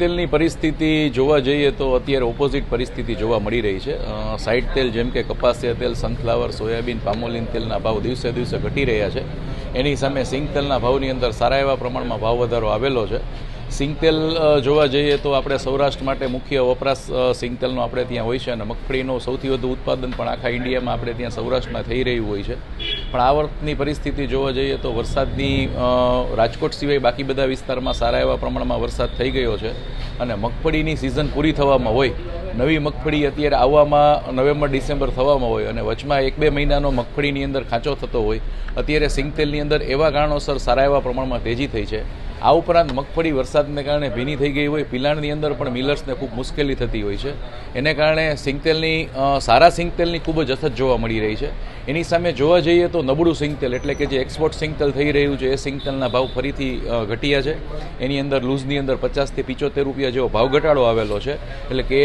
તેલની પરિસ્થિતિ જોવા જઈએ તો અત્યારે ઓપોઝિટ પરિસ્થિતિ જોવા મળી રહી છે. સાઇટ તેલ જેમ કે કપાસિયા તેલ સનફ્લાવર સોયાબીન પામોલિન તેલના ભાવ દિવસે દિવસે ઘટી રહ્યા છે. એની સામે સિંગ તેલના ભાવની અંદર સારા એવા પ્રમાણમાં ભાવ વધારો આવેલો છે. સિંગ તેલ અ, જોવા જઈએ તો આપણે સૌરાષ્ટ્ર માટે મુખ્ય વપરાશ સિંગતેલનો આપણે ત્યાં હોય છે અને મગફળીનું સૌથી વધુ ઉત્પાદન પણ આખા ઇન્ડિયામાં આપણે ત્યાં સૌરાષ્ટ્રમાં થઈ રહ્યું હોય છે. પણ આ વર્ષની પરિસ્થિતિ જોવા જઈએ તો વરસાદની રાજકોટ સિવાય બાકી બધા વિસ્તારમાં સારા એવા પ્રમાણમાં વરસાદ થઈ ગયો છે અને મગફળીની સિઝન પૂરી થવામાં હોય. નવી મગફળી અત્યારે આવવામાં નવેમ્બર ડિસેમ્બર થવામાં હોય અને વચમાં એક બે મહિનાનો મગફળીની અંદર ખાંચો થતો હોય. અત્યારે સિંગતેલની અંદર એવા કારણોસર સારા એવા પ્રમાણમાં તેજી થઈ છે. આ ઉપરાંત મગફળી વરસાદને કારણે ભીની થઈ ગઈ હોય, પિલાણની અંદર પણ મિલર્સને ખૂબ મુશ્કેલી થતી હોય છે. એને કારણે સિંગતેલની સારા સિંગતેલની ખૂબ જ અછત જોવા મળી રહી છે. એની સામે જોવા જઈએ તો નબળું સિંગતેલ એટલે કે જે એક્સપોર્ટ સિંગતેલ થઈ રહ્યું છે, એ સિંગતેલના ભાવ ફરીથી ઘટ્યા છે. એની અંદર લૂઝની અંદર પચાસથી પિચોતેર રૂપિયા જેવો ભાવ ઘટાડો આવેલો છે. એટલે કે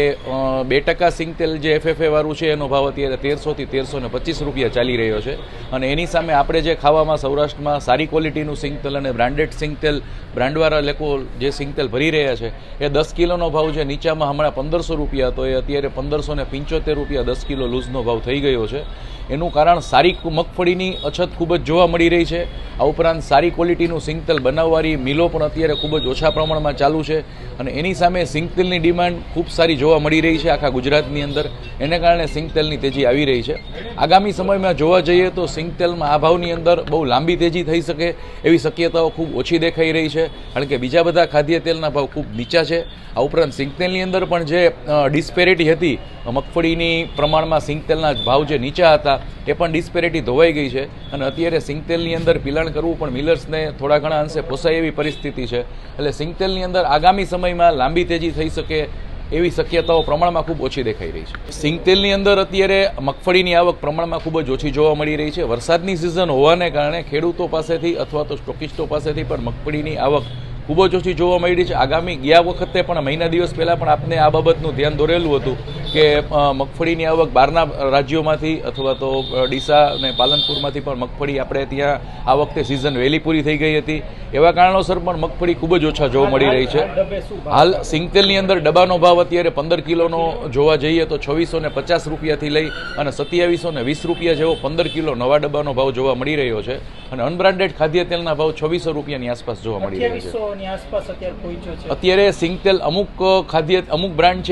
બે ટકા સિંગતેલ જે એફએફએ વાળું છે, એનો ભાવ અત્યારે તેરસોથી તેરસો ને પચીસ રૂપિયા ચાલી રહ્યો છે. અને એની સામે આપણે જે ખાવામાં સૌરાષ્ટ્રમાં સારી ક્વોલિટીનું સિંગતેલ અને બ્રાન્ડેડ સિંગતેલ બ્રાન્ડવાળા લોકો જે સિંગતેલ ભરી રહ્યા છે, એ દસ કિલોનો ભાવ છે. નીચામાં હમણાં પંદરસો રૂપિયા હતો. એ અત્યારે પંદરસો ને પંચોતેર રૂપિયા દસ કિલો લૂઝનો ભાવ થઈ ગયો છે. એનું કારણ સારી મગફળીની અછત ખૂબ જ જોવા મળી રહી છે. આ ઉપરાંત સારી ક્વોલિટીનું સિંગતેલ બનાવવાની મિલો પણ અત્યારે ખૂબ જ ઓછા પ્રમાણમાં ચાલુ છે અને એની સામે સિંગતેલની ડિમાન્ડ ખૂબ સારી જોવા મળી રહી છે આખા ગુજરાતની અંદર. એને કારણે સિંગતેલની તેજી આવી રહી છે. આગામી સમયમાં જોવા જઈએ તો સિંગતેલમાં આ ભાવની અંદર બહુ લાંબી તેજી થઈ શકે એવી શક્યતાઓ ખૂબ ઓછી દેખાઈ રહી છે. કારણ કે બીજા બધા ખાદ્ય તેલના ભાવ ખૂબ નીચા છે. આ ઉપરાંત સિંગતેલની અંદર પણ જે ડિસ્પેરિટી હતી, મગફળીની પ્રમાણમાં સિંગતેલના ભાવ જે નીચા હતા, એ પણ ડિસ્પેરિટી ધોવાઈ ગઈ છે. અને અત્યારે સિંગતેલની અંદર પિલાણ કરવું પણ મિલર્સને થોડા ઘણા અંશે પોસાય એવી પરિસ્થિતિ છે. એટલે સિંગતેલની અંદર આગામી સમયમાં લાંબી તેજી થઈ શકે એવી શક્યતાઓ પ્રમાણમાં ખૂબ ઓછી દેખાઈ રહી છે. સિંગતેલની અંદર અત્યારે મગફળીની આવક પ્રમાણમાં ખૂબ જ ઓછી જોવા મળી રહી છે. વરસાદની સિઝન હોવાને કારણે ખેડૂતો પાસેથી અથવા તો સ્ટોકિસ્ટો પાસેથી પણ મગફળીની આવક ખૂબ જ ઓછી જોવા મળી રહી છે. આગામી ગયા વખતે પણ મહિના દિવસ પહેલાં પણ આપને આ બાબતનું ધ્યાન દોરેલું હતું. કે મગફળીની આવક બહારના રાજ્યોમાંથી અથવા તો ડીસા અને પાલનપુરમાંથી પણ મગફળી આપણે ત્યાં આ વખતે સિઝન વહેલી પૂરી થઈ ગઈ હતી. એવા કારણોસર પણ મગફળી ખૂબ જ ઓછા જોવા મળી રહી છે. હાલ સિંગતેલની અંદર ડબ્બાનો ભાવ અત્યારે પંદર કિલોનો જોવા જઈએ તો છવ્વીસો ને પચાસ રૂપિયાથી લઈ અને સત્યાવીસો ને વીસ રૂપિયા જેવો પંદર કિલો નવા ડબ્બાનો ભાવ જોવા મળી રહ્યો છે. અને અનબ્રાન્ડેડ ખાદ્ય તેલના ભાવ છવ્વીસો રૂપિયાની આસપાસ જોવા મળી રહ્યા છે. અત્યારે સિંગતેલ અમુક ખાદ્ય અમુક બ્રાન્ડ છે